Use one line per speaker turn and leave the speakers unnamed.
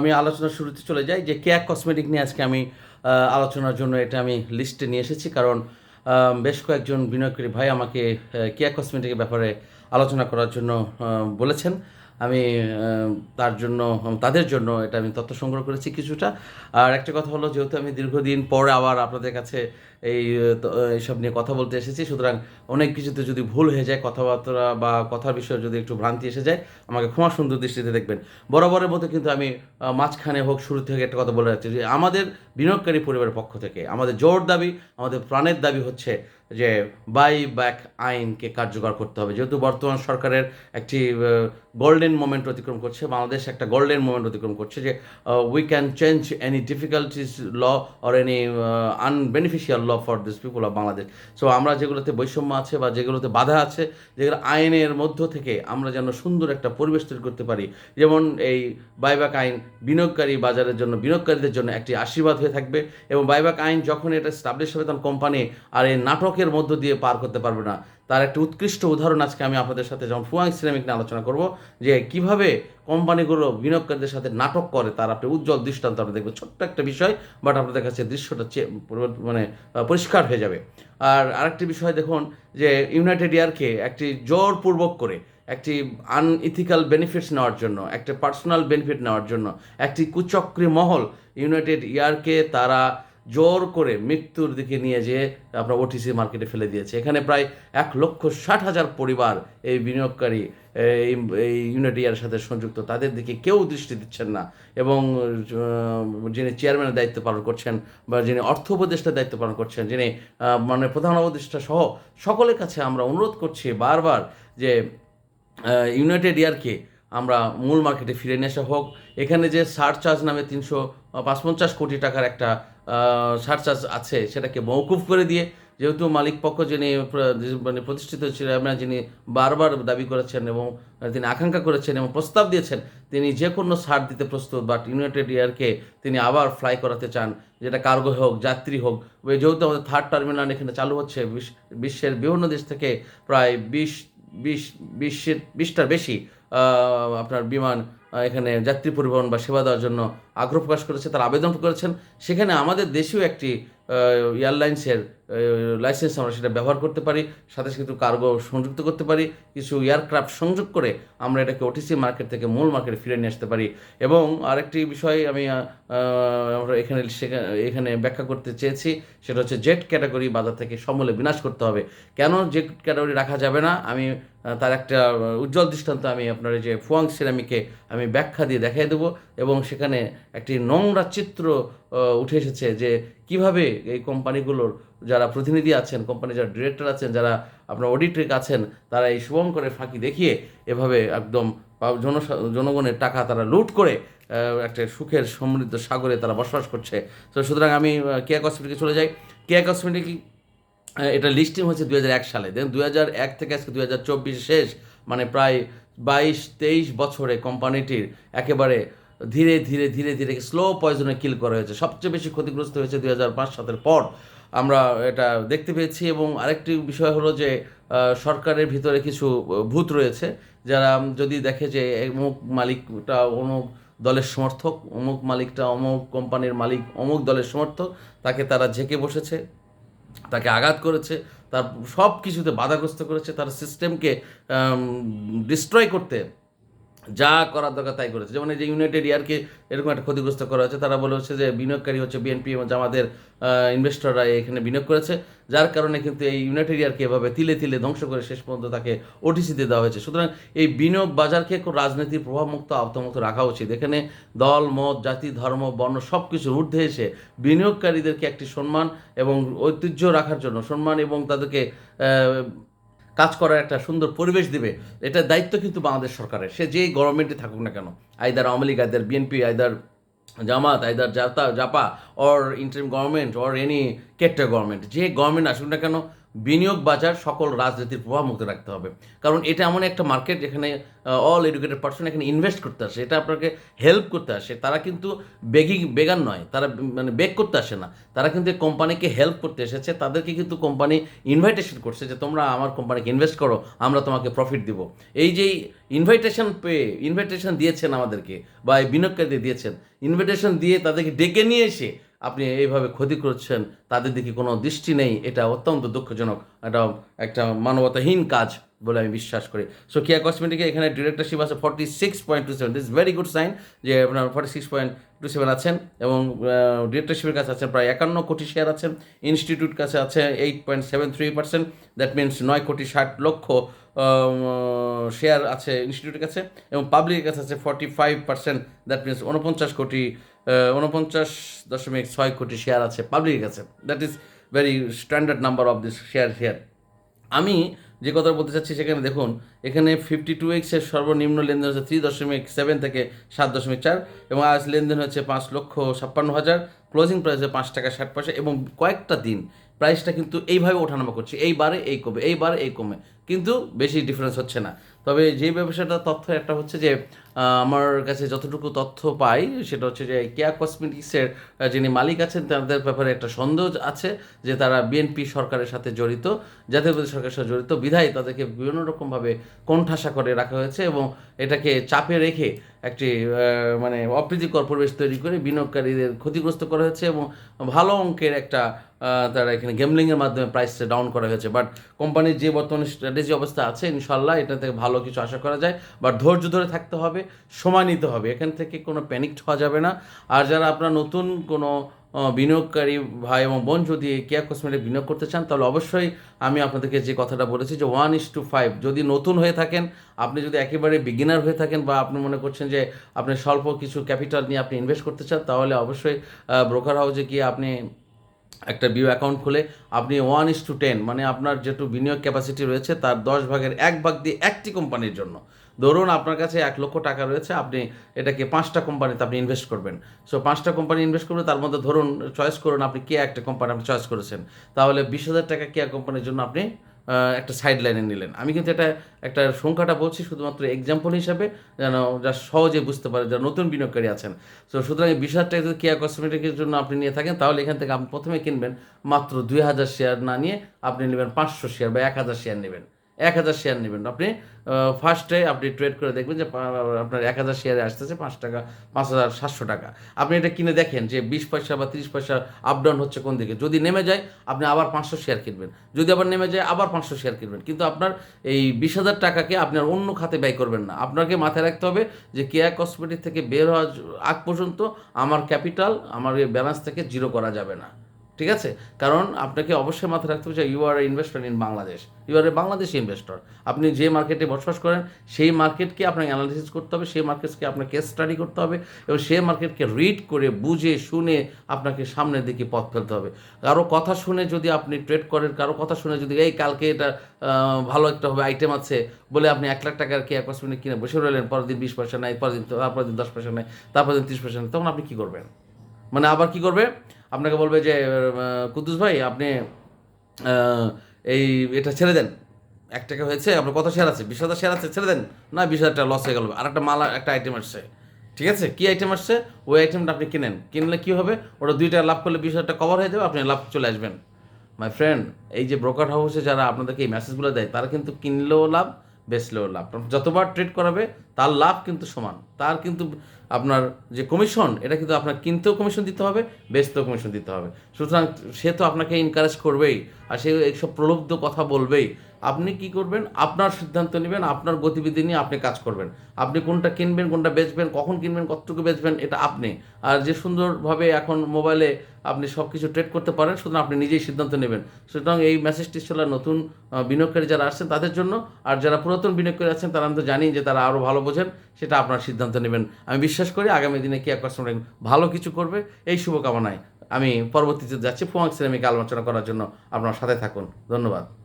আমি আলোচনার শুরুতে চলে যাই যে কেয়া কসমেটিক নিয়ে আজকে আমি আলোচনার জন্য এটা আমি লিস্টে নিয়ে এসেছি। কারণ বেশ কয়েকজন বিনিয়োগকারী ভাই আমাকে কেয়া কসমেটিকের ব্যাপারে আলোচনা করার জন্য বলেছেন। আমি তার জন্য তাদের জন্য এটা আমি তথ্য সংগ্রহ করেছি কিছুটা। আর একটা কথা হলো, যেহেতু আমি দীর্ঘদিন পরে আবার আপনাদের কাছে এই এইসব নিয়ে কথা বলতে এসেছি, সুতরাং অনেক কিছুতে যদি ভুল হয়ে যায় কথাবার্তা বা কথার বিষয়ে যদি একটু ভ্রান্তি এসে যায়, আমাকে ক্ষমা সুন্দর দৃষ্টিতে দেখবেন। বরাবরের মতো কিন্তু আমি মাঝখানে হোক, শুরু থেকে একটা কথা বলে যাচ্ছি যে আমাদের বিনিয়োগকারী পরিবারের পক্ষ থেকে, আমাদের জোর দাবি, আমাদের প্রাণের দাবি হচ্ছে যে বাই ব্যাক আইনকে কার্যকর করতে হবে। যেহেতু বর্তমান সরকারের একটি গোল্ডেন মোমেন্ট অতিক্রম করছে, বাংলাদেশ একটা গোল্ডেন মোমেন্ট অতিক্রম করছে যে we can change any difficulties law or any unbeneficial law for this people of Bangladesh so আমরা যেগুলোতে বৈষম্য আছে বা যেগুলোতে বাধা আছে, যেগুলো আইনের মধ্য থেকে আমরা যেন সুন্দর একটা পরিবেশ তৈরি করতে পারি, যেমন এই বাইব্যাক আইন বিনিয়োগকারী বাজারের জন্য, বিনিয়োগকারীদের জন্য একটি আশীর্বাদ হয়ে থাকবে এবং বাইব্যাক আইন যখন এটা স্টাবলিশ হবে তখন কোম্পানি আর এই নাটকের মধ্য দিয়ে পার করতে পারবে না। তার একটা উৎকৃষ্ট উদাহরণ আজকে আমি আপনাদের সাথে যেমন ফুয়াং সিনেমিক নিয়ে আলোচনা করব, যে কীভাবে কোম্পানিগুলো বিনিয়োগকারীদের সাথে নাটক করে, তার আপনি উজ্জ্বল দৃষ্টান্ত আপনি দেখবেন। ছোট্ট একটা বিষয় বাট আপনাদের কাছে দৃশ্যটা মানে পরিষ্কার হয়ে যাবে। আর আরেকটি বিষয় দেখুন, যে ইউনাইটেড ইয়ারকে একটি জোরপূর্বক করে, একটি আনইথিক্যাল বেনিফিটস নেওয়ার জন্য, একটা পার্সোনাল বেনিফিট নেওয়ার জন্য, একটি কুচক্রী মহল ইউনাইটেড ইয়ারকে তারা জোর করে মৃত্যুর দিকে নিয়ে যেয়ে আপনার ওটিসি মার্কেটে ফেলে দিয়েছে। এখানে প্রায় এক লক্ষ ষাট হাজার পরিবার এই বিনিয়োগকারী, এই ইয়ারের সাথে সংযুক্ত। তাদের দিকে কেউ দৃষ্টি দিচ্ছেন না এবং যিনি চেয়ারম্যানের দায়িত্ব পালন করছেন বা যিনি অর্থ উপদেষ্টার দায়িত্ব পালন করছেন, যিনি মানে প্রধান উপদেষ্টা সহ সকলের কাছে আমরা অনুরোধ করছি বারবার যে ইউনাইটেড ইয়ারকে আমরা মূল মার্কেটে ফিরে নিয়ে আসা হোক। এখানে যে সারচার্জ নামে তিনশো পাঁচপঞ্চাশ কোটি টাকার একটা সারচার্জ আছে, সেটাকে মৌকুফ করে দিয়ে, যেহেতু মালিক পক্ষ যিনি মানে প্রতিষ্ঠিত চেয়ারম্যান, যিনি বারবার দাবি করেছেন এবং তিনি আকাঙ্ক্ষা করেছেন এবং প্রস্তাব দিয়েছেন, তিনি যে কোনো সার দিতে প্রস্তুত বাট ইউনাইটেড ইয়ারকে তিনি আবার ফ্লাই করাতে চান, যেটা কার্গো হোক, যাত্রী হোক যেহেতু আমাদের থার্ড টার্মিনাল এখানে চালু হচ্ছে বিশ্ব- বিশ্বের বিভিন্ন দেশ থেকে প্রায় বিশ বিশ, বিশের, বিশটার বেশি আপনার বিমান এখানে যাত্রী পরিবহন বা সেবা দেওয়ার জন্য আগ্রহ প্রকাশ করেছে, তারা আবেদন করেছেন। সেখানে আমাদের দেশেও একটি এয়ারলাইন্সের লাইসেন্স আমরা সেটা ব্যবহার করতে পারি, সাথে সাথে কিছু কার্গো সংযুক্ত করতে পারি, কিছু এয়ারক্রাফট সংযোগ করে আমরা এটাকে ওটিসি মার্কেট থেকে মূল মার্কেটে ফিরে নিয়ে আসতে পারি। এবং আরেকটি বিষয় আমি আমরা এখানে এখানে ব্যাখ্যা করতে চেয়েছি, সেটা হচ্ছে জেট ক্যাটাগরি বাজার থেকে সমূলে বিনাশ করতে হবে। কেন জেট ক্যাটাগরি রাখা যাবে না? আমি তার একটা, উজ্জ্বল দৃষ্টান্ত আমি আপনার যে ফুয়াং সিরামিকে আমি ব্যাখ্যা দিয়ে দেখিয়ে দেবো এবং সেখানে একটি নোংরা চিত্র উঠে এসেছে যে কীভাবে এই কোম্পানিগুলোর যারা প্রতিনিধি আছেন কোম্পানির যারা ডিরেক্টর আছেন, যারা আপনার অডিটরিক আছেন, তারা এই শুভঙ্করের ফাঁকি দেখিয়ে এভাবে একদম জন, জনগণের টাকা তারা লুট করে একটা সুখের সমৃদ্ধ সাগরে তারা বসবাস করছে। তো সুতরাং আমি কেয়া কসমেটিকে চলে যাই। কেয়া কসমেটিক এটা লিস্টিং হয়েছে এক সালে। দেন দুই এক থেকে আজকে দু হাজার চব্বিশ শেষ মানে প্রায় বাইশ, তেইশ বছরে কোম্পানিটির একেবারে ধীরে ধীরে ধীরে ধীরে স্লো পয়জনে কিল করা হয়েছে। সবচেয়ে বেশি ক্ষতিগ্রস্ত হয়েছে দুই হাজার পাঁচ সালের পর। আমরা এটা দেখতে পেয়েছি এবং আরেকটি বিষয় হলো যে সরকারের ভিতরে কিছু ভূত রয়েছে যারা যদি দেখে যে অমুক মালিকটা অমুক দলের সমর্থক, অমুক মালিকটা অমুক কোম্পানির মালিক, অমুক দলের সমর্থক, তাকে তারা ঝেঁকে বসেছে। তাকে আঘাত করেছে তার সব কিছুতে বাধাগ্রস্ত করেছে তার সিস্টেমকে ডিস্ট্রয় করতে যা করার দরকার তাই করেছে। যেমন এই যে ইউনাইটেড ইয়ারকে এরকম একটা ক্ষতিগ্রস্ত করা হয়েছে, তারা বলে হচ্ছে যে বিনিয়োগকারী হচ্ছে বিএনপি এবং জামাতের ইনভেস্টররা এখানে বিনিয়োগ করেছে, যার কারণে কিন্তু এই ইউনাইটেড ইয়ারকে এভাবে তিলে তিলে ধ্বংস করে শেষ পর্যন্ত তাকে ওটিসিতে দেওয়া হয়েছে। সুতরাং এই বিনিয়োগ বাজারকে খুব রাজনীতির প্রভাবমুক্ত আওতামুক্ত রাখা উচিত। এখানে দল, মত, জাতি, ধর্ম, বর্ণ সব কিছুর ঊর্ধ্বে এসে বিনিয়োগকারীদেরকে একটি সম্মান এবং ঐতিহ্য রাখার জন্য সম্মান এবং তাদেরকে কাজ করার একটা সুন্দর পরিবেশ দিবে, এটা দায়িত্ব কিন্তু বাংলাদেশ সরকারের। সে যেই গভর্নমেন্টে থাকুক না কেন either Awami League either BNP either Jamaat either জাতা, Japa or interim government or any caretaker government যে গভর্নমেন্ট আসুক না কেন বিনিয়োগ বাজার সকল রাজনীতির প্রভাব মুক্ত রাখতে হবে। কারণ এটা এমন একটা মার্কেট যেখানে অল এডুকেটেড পার্সন এখানে ইনভেস্ট করতে আসে। এটা আপনাকে হেল্প করতে আসে। তারা কিন্তু বেগি, বেগান নয়। তারা মানে বেগ করতে আসে না। তারা কিন্তু কোম্পানিকে হেল্প করতে এসেছে। তাদেরকে কিন্তু কোম্পানি ইনভাইটেশন করছে যে, তোমরা আমার কোম্পানিকে ইনভেস্ট করো। আমরা তোমাকে প্রফিট দিব। এই যে ইনভাইটেশন পেয়ে ইনভাইটেশন দিয়েছেন আমাদেরকে বা এই বিনিয়োগকারী দিয়েছেন ইনভাইটেশন দিয়ে তাদেরকে ডেকে নিয়ে এসে আপনি এইভাবে ক্ষতি করছেন, তাদের দিকে কোনো দৃষ্টি নেই, এটা অত্যন্ত দুঃখজনক। এটা একটা মানবতাহীন কাজ বলে আমি বিশ্বাস করি। সো কিয়া কসমেটিকে এখানে ডিরেক্টরশিপ আছে forty six point two seven this very good sign যে আপনার forty six point two seven আছেন এবং ডিরেক্টরশিপের কাছে আছেন প্রায় একান্ন কোটি শেয়ার আছেন। ইনস্টিটিউট কাছে আছে eight point seven three percent that means নয় কোটি ষাট লক্ষ শেয়ার আছে ইনস্টিটিউটের কাছে। এবং পাবলিকের কাছে আছে forty five percent that means উনপঞ্চাশ কোটি উনপঞ্চাশ দশমিক ছয় কোটি শেয়ার আছে পাবলিকের কাছে that is very standard number of this share share আমি যে কথা বলতে চাচ্ছি সেখানে দেখুন, এখানে ফিফটি টু এক্সের সর্বনিম্ন লেনদেন হচ্ছে থ্রি দশমিক সেভেন থেকে সাত দশমিক চার এবং আজ লেনদেন হচ্ছে পাঁচ লক্ষ ছাপ্পান্ন হাজার ক্লোজিং প্রাইস হচ্ছে পাঁচ টাকা ষাট পয়সা এবং কয়েকটা দিন প্রাইসটা কিন্তু এইভাবে ওঠানামা করছে এইবারে এই কমে এইবারে এই কমে। কিন্তু বেশি ডিফারেন্স হচ্ছে না। তবে যে ব্যবসাটা তথ্য একটা হচ্ছে যে আমার কাছে যতটুকু তথ্য পাই, সেটা হচ্ছে যে কেয়া কসমেটিক্সের যিনি মালিক আছেন, তাদের ব্যাপারে একটা সন্দেহ আছে যে তারা বিএনপি সরকারের সাথে জড়িত, জাতীয় সরকারের সাথে জড়িত বিধায় তাদেরকে বিভিন্ন রকমভাবে কোণঠাসা করে রাখা হয়েছে এবং এটাকে চাপে রেখে একটি মানে অপ্রীতিকর পরিবেশ তৈরি করে বিনিয়োগকারীদের ক্ষতিগ্রস্ত করা হয়েছে এবং ভালো অঙ্কের একটা তারা এখানে গেমলিংয়ের মাধ্যমে প্রাইসটা ডাউন করা হয়েছে। বাট কোম্পানির যে বর্তমানে স্ট্র্যাটেজি অবস্থা আছে, ইনশাল্লাহ এটা থেকে ভালো কিছু আশা করা যায়। বাট ধৈর্য ধরে থাকতে হবে। সময় নিতে হবে। এখান থেকে কোনো প্যানিকড হওয়া যাবে না। আর যারা আপনার নতুন কোনো বিনিয়োগকারী ভাই এবং বোন যদি কেয়া কসমেটিক বিনিয়োগ করতে চান, তাহলে অবশ্যই আমি আপনাদেরকে যে কথাটা বলেছি যে ওয়ান ইস টু ফাইভ যদি নতুন হয়ে থাকেন, আপনি যদি একেবারে বিগিনার হয়ে থাকেন বা আপনি মনে করছেন যে আপনি স্বল্প কিছু ক্যাপিটাল নিয়ে আপনি ইনভেস্ট করতে চান, তাহলে অবশ্যই ব্রোকার হাউসে গিয়ে আপনি একটা বিও অ্যাকাউন্ট খুলে, আপনি ওয়ান ইস টু টেন মানে আপনার যেটু বিনিয়োগ ক্যাপাসিটি রয়েছে, তার দশ ভাগের এক ভাগ দিয়ে একটি কোম্পানির জন্য। ধরুন আপনার কাছে এক লক্ষ টাকা রয়েছে, আপনি এটাকে পাঁচটা কোম্পানিতে আপনি ইনভেস্ট করবেন। সো পাঁচটা কোম্পানি ইনভেস্ট করবেন তার মধ্যে ধরুন চয়েস করুন আপনি কে একটা কোম্পানি আপনি চয়েস করেছেন। তাহলে বিশ হাজার টাকা কেয়া কোম্পানির জন্য আপনি একটা সাইড লাইনে নিলেন। আমি কিন্তু এটা একটা সংখ্যাটা বলছি শুধুমাত্র এক্সাম্পল হিসাবে, যেন যা সহজে বুঝতে পারে যারা নতুন বিনিয়োগকারী আছেন। তো সুতরাং বিশ হাজার টাকা যদি কেয়া কসমেটিকের জন্য আপনি নিয়ে থাকেন, তাহলে এখান থেকে আপনি প্রথমে কিনবেন মাত্র দুই হাজার শেয়ার না নিয়ে আপনি নেবেন পাঁচশো শেয়ার বা এক হাজার শেয়ার নেবেন। এক হাজার শেয়ার নেবেন। আপনি ফার্স্টে আপনি ট্রেড করে দেখবেন যে আপনার এক হাজার শেয়ারে আসতেছে পাঁচ টাকা, পাঁচ হাজার সাতশো টাকা। আপনি এটা কিনে দেখেন যে, বিশ পয়সা বা তিরিশ পয়সা আপ ডাউন হচ্ছে কোন দিকে। যদি নেমে যায়, আপনি আবার পাঁচশো শেয়ার কিনবেন। যদি আবার নেমে যায়, আবার পাঁচশো শেয়ার কিনবেন। কিন্তু আপনার এই বিশ হাজার টাকাকে আপনার অন্য খাতে ব্যয় করবেন না। আপনাকে মাথায় রাখতে হবে যে কেয়া কসমেটিক থেকে বের হওয়ার আগ পর্যন্ত আমার ক্যাপিটাল আমার ব্যালেন্স থেকে জিরো করা যাবে না। ঠিক আছে? কারণ আপনাকে অবশ্যই মাথায় রাখতে হবে যে you are investor in Bangladesh you are a Bangladesh investor আপনি যে মার্কেটে বসবাস করেন, সেই মার্কেটকে আপনাকে অ্যানালিসিস করতে হবে, সেই মার্কেটকে আপনাকে কেস স্টাডি করতে হবে এবং সেই মার্কেটকে রিড করে, বুঝে, শুনে আপনাকে সামনের দিকে পথ ফেলতে হবে। কারও কথা শুনে যদি আপনি ট্রেড করেন, কারও কথা শুনে যদি, এই কালকে এটা ভালো একটা হবে আইটেম আছে, বলে আপনি এক লাখ টাকার কি অ্যাকোয়াসমেন্ট কিনে বসে রইলেন, পরের দিন বিশ পয়সা নেয় পরের দিন তারপরের দিন দশ পয়সা নেয় তারপরের দিন ত্রিশ পয়সা নেয় তখন আপনি কী করবেন? মানে আবার কি করবে? আপনাকে বলবে যে কুদ্দুস ভাই, আপনি এই এটা ছেড়ে দেন। এক টাকা হয়েছে, আপনার কত শেয়ার আছে? বিশ হাজার শেয়ার আছে, ছেড়ে দেন। না, বিশ হাজার টাকা লস হয়ে গেল। আর একটা মালা, একটা আইটেম আসছে। ঠিক আছে? কী আইটেম আসছে? ওই আইটেমটা আপনি কিনেন। কিনলে কী হবে? ওটা দুই টাকা লাভ করলে বিশ হাজার টাকা কভার হয়ে যাবে, আপনি লাভ চলে আসবেন। মাই ফ্রেন্ড এই যে ব্রোকার হাউসে যারা আপনাদেরকে এই মেসেজগুলো দেয়, তারা কিন্তু কিনলেও লাভ, বেচলেও লাভ। যতবার ট্রেড করাবে, তার লাভ কিন্তু সমান। তার কিন্তু আপনার যে কমিশন এটা কিন্তু আপনার কিনতেও কমিশন দিতে হবে, বেচতেও কমিশন দিতে হবে। সুতরাং সে তো আপনাকে এনকারেজ করবেই, আর সে এইসব প্রলুব্ধ কথা বলবেই। আপনি কি করবেন? আপনার সিদ্ধান্ত নেবেন, আপনার গতিবিধি নিয়ে আপনি কাজ করবেন। আপনি কোনটা কিনবেন, কোনটা বেচবেন, কখন কিনবেন, কতটুকু বেচবেন, এটা আপনি। আর যে সুন্দরভাবে এখন মোবাইলে আপনি সব কিছু ট্রেড করতে পারেন, সুতরাং আপনি নিজেই সিদ্ধান্ত নেবেন। সুতরাং এই মেসেজটি ছিল নতুন বিনিয়োগকারী যারা আসছেন তাদের জন্য, আর যারা পুরাতন বিনিয়োগকারী আছেন, তারা আমি তো জানি যে তারা আরও ভালো বোঝেন, সেটা আপনার সিদ্ধান্ত নেবেন। আমি বিশ্বাস করি আগামী দিনে কি আকর্ষণ ভালো কিছু করবে, এই শুভকামনায় আমি পরবর্তীতে যাচ্ছি ফোয়াং সিনেমিকে আলোচনা করার জন্য। আপনার সাথে থাকুন। ধন্যবাদ।